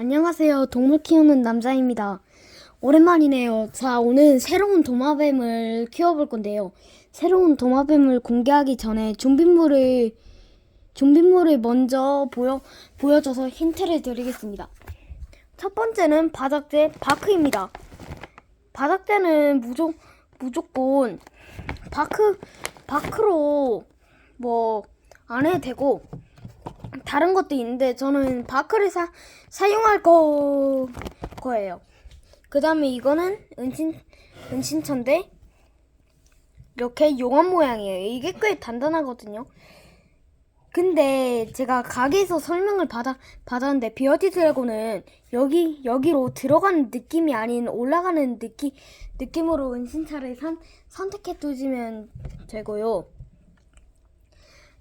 안녕하세요. 동물 키우는 남자입니다. 오랜만이네요. 자, 오늘 새로운 도마뱀을 키워볼 건데요. 새로운 도마뱀을 공개하기 전에 좀비물을, 좀비물을 먼저 보여, 보여줘서 힌트를 드리겠습니다. 첫 번째는 바닥재 바크입니다. 바닥재는 무조, 무조건 바크, 바크로 뭐 안 해도 되고, 다른 것도 있는데 저는 바크를 사, 사용할 거, 거예요. 그 다음에 이거는 은신, 은신처인데 이렇게 용암 모양이에요. 이게 꽤 단단하거든요. 근데 제가 가게에서 설명을 받아, 받았는데 비어디 드래곤은 여기, 여기로 들어가는 느낌이 아닌 올라가는 느낌, 느낌으로 은신차를 선, 선택해 두시면 되고요.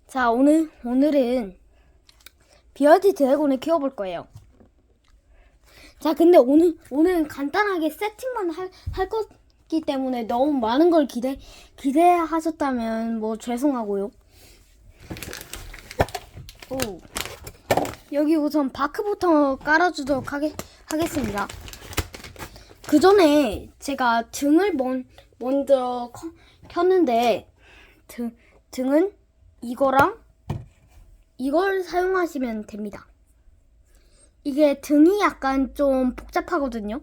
자, 오늘, 오늘은 비어디 드래곤을 키워볼 거예요. 자, 근데 오늘, 오늘은 간단하게 세팅만 할, 할 거기 때문에 너무 많은 걸 기대, 기대하셨다면 뭐 죄송하고요. 오. 여기 우선 바크부터 깔아주도록 하겠, 하겠습니다. 그 전에 제가 등을 먼, 먼저 커- 켰는데, 등, 등은 이거랑 이걸 사용하시면 됩니다. 이게 등이 약간 좀 복잡하거든요.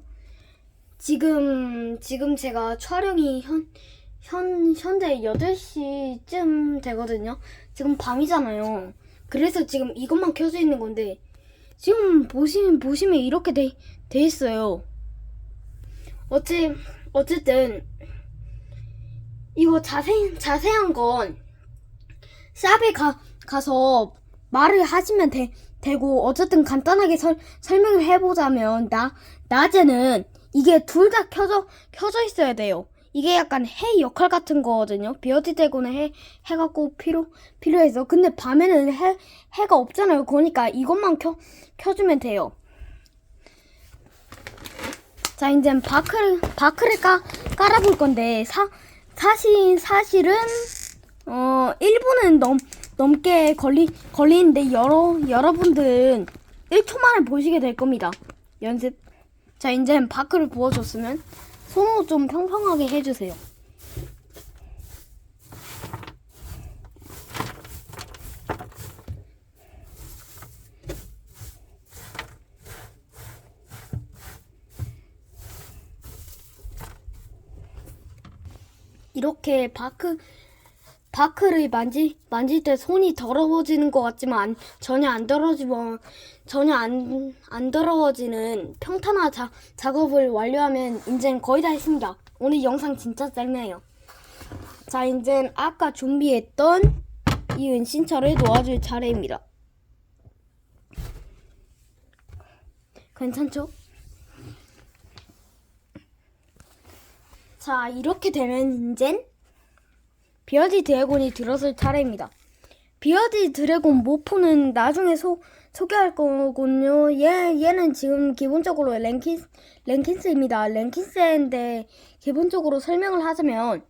지금, 지금 제가 촬영이 현, 현, 현재 8시쯤 되거든요. 지금 밤이잖아요. 그래서 지금 이것만 켜져 있는 건데, 지금 보시면, 보시면 이렇게 돼, 돼 있어요. 어째, 어쨌든, 이거 자세, 자세한 건, 샵에 가, 가서 말을 하시면 돼, 되고, 어쨌든 간단하게 설, 설명을 해보자면, 나, 낮에는 이게 둘 다 켜져, 켜져 있어야 돼요. 이게 약간 해 역할 같은 거거든요. 비어디 대고는 해, 해가 꼭 필요, 필요해서. 근데 밤에는 해, 해가 없잖아요. 그러니까 이것만 켜, 켜주면 돼요. 자, 이제 바크를, 바크를 까, 깔아볼 건데, 사, 사실, 사실은, 어, 1분은 넘, 넘게 걸리, 걸리는데, 여러, 여러분들은 1초 만에 보시게 될 겁니다. 연습. 자, 이제 바크를 부어줬으면, 손으로 좀 평평하게 해주세요. 이렇게 바크 바크를 만지 만질 때 손이 더러워지는 것 같지만 안- 전혀 안 더러지면 전혀 안, 안 더러워지는 평탄화 자, 작업을 완료하면 이젠 거의 다 했습니다. 오늘 영상 진짜 짧네요. 자 이젠 아까 준비했던 이 은신처를 놓아줄 차례입니다. 괜찮죠? 자, 이렇게 되면 이젠 비어디 드래곤이 들어설 차례입니다. 비어디 드래곤 모포는 나중에 소, 소개할 거군요. 얘, 얘는 지금 기본적으로 랭킨, 랭킨스입니다. 랭킨스인데 기본적으로 설명을 하자면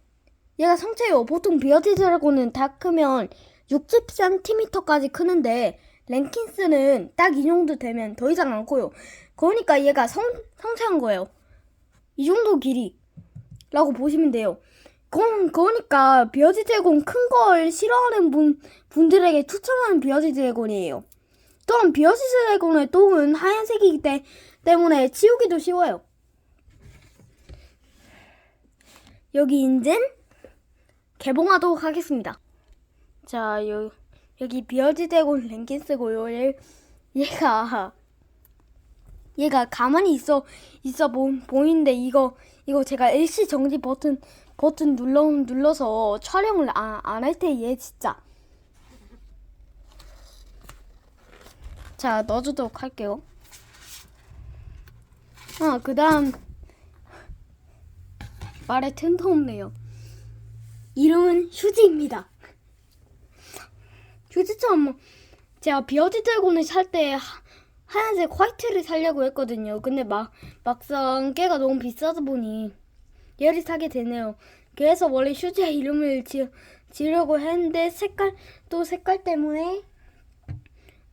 얘가 성체요. 보통 비어디 드래곤은 다 크면 60cm까지 크는데 랭킨스는 딱 이 정도 되면 더 이상 안 커요. 그러니까 얘가 성, 성체한 거예요. 이 정도 길이. 라고 보시면 돼요. 그건, 그러니까 비어지 드래곤 큰 걸 싫어하는 분, 분들에게 추천하는 비어지 드래곤이에요. 또한 비어지 드래곤의 똥은 하얀색이기 때, 때문에 치우기도 쉬워요. 여기 인젠 개봉하도록 하겠습니다. 자, 여, 여기 비어지 드래곤 랭킨스고요. 얘, 얘가 얘가 가만히 있어 있어 보, 보이는데 이거 이거 제가 일시 정지 버튼 버튼 눌러 눌러서 촬영을 아, 안할 때 얘 진짜 자 넣어주도록 할게요. 아 그 다음 말에 틈도 없네요. 이름은 휴지입니다. 휴지처럼 제가 비어디 드래곤을 살 때 하얀색 화이트를 사려고 했거든요. 근데 막 막상 깨가 너무 비싸다 보니 사게 되네요. 그래서 원래 휴지의 이름을 지, 지려고 했는데 색깔 또 색깔 때문에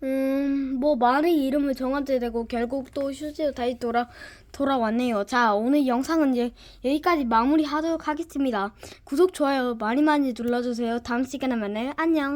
음, 뭐 말의 이름을 정하게 되고 결국 또 휴지로 다시 돌아 돌아왔네요. 자, 오늘 영상은 이제 여기까지 마무리하도록 하겠습니다. 구독, 좋아요 많이 많이 눌러주세요. 다음 시간에 만나요. 안녕.